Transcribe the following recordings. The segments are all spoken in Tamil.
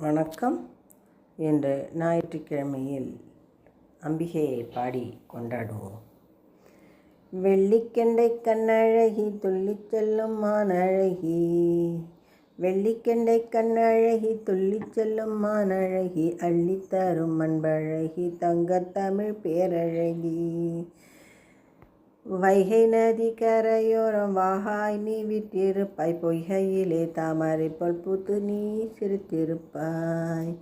வணக்கம். என்று ஞாயிற்றுக்கிழமையில் அம்பிகையை பாடி கொண்டாடுவோம். வெள்ளிக்கெண்டை கண்ணழகி துள்ளிச் செல்லும் மானழகி. வெள்ளிக்கெண்டை கண்ணழகி துள்ளிச் செல்லும் மானழகி. அள்ளித்தரும் அன்பழகி தங்கத்தமிழ் பேரழகி. வைகை நதி கரையோரம் வாகாய் நீ விட்டிருப்பாய் பொய்கையிலே தாமரை போல் பூத்து நீ சிரித்திருப்பாய்.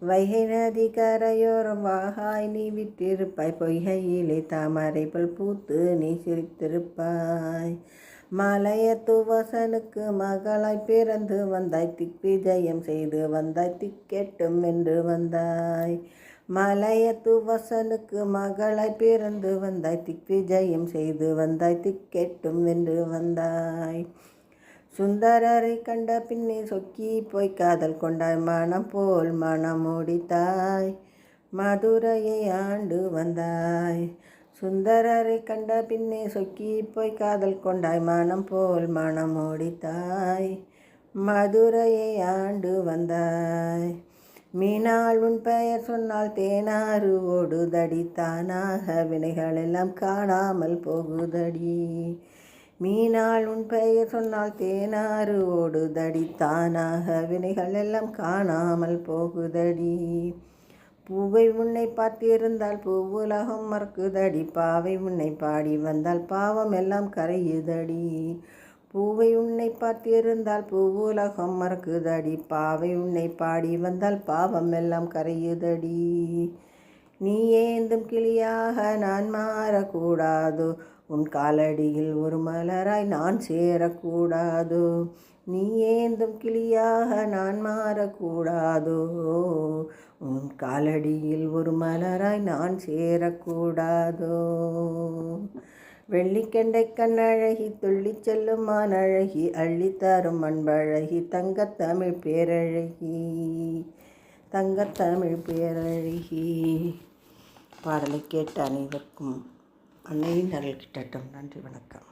வைகை நதி கரையோரம் வாகாய் நீ விட்டிருப்பாய் பொய்கையிலே தாமரை போல் பூத்து நீ சிரித்திருப்பாய். மலையத்து வசனுக்கு மகளாய் பிறந்து வந்தாய். திக் விஜயம் செய்து வந்தாய். திக்கெட்டும் என்று வந்தாய். மலையத்து வசனுக்கு மகளாய் பிறந்து வந்தாய். திக்விஜயம் செய்து வந்தாய். திக்கெட்டும் வென்று வந்தாய். சுந்தரரை கண்ட பின்னே சொக்கி போய் காதல் கொண்டாய். மனம் போல் மனம் முடித்தாய். மதுரையை ஆண்டு வந்தாய். சுந்தரரை கண்ட பின்னே சொக்கி போய் காதல் கொண்டாய். மனம் போல் மனம் முடித்தாய். மதுரையை ஆண்டு வந்தாய். மீனால் உன் பெயர் சொன்னால் தேனாறு ஓடுதடி. தானாக வினைகள் எல்லாம் காணாமல் போகுதடி. மீனால் உன் பெயர் சொன்னால் தேனாறு ஓடுதடி. தானாக வினைகள் எல்லாம் காணாமல் போகுதடி. பூவை உன்னை பார்த்திருந்தால் பூவுலகம் மறக்குதடி. பாவை உன்னை பாடி வந்தால் பாவம் எல்லாம் கரையுதடி. பூவை உன்னை பார்த்திருந்தால் பூவுலகம் மறக்குதடி. பாவை உன்னை பாடி வந்தால் பாவம் எல்லாம் கரையுதடி. நீ ஏந்தும் கிளியாக நான் மாறக்கூடாதோ. உன் காலடியில் ஒரு மலராய் நான் சேரக்கூடாதோ. நீ ஏந்தும் கிளியாக நான் மாறக்கூடாதோ. உன் காலடியில் ஒரு மலராய் நான் சேரக்கூடாதோ. வெள்ளிக்கெண்டை கண்ணழகி துள்ளி செல்லும் மானழகி அள்ளித்தாரும் அன்பழகி தங்கத்தமிழ் பேரழகி தங்கத்தமிழ் பேரழகி. பாடலை கேட்ட அனைவருக்கும் அன்னையின் அருள் கிட்டட்டும். நன்றி வணக்கம்.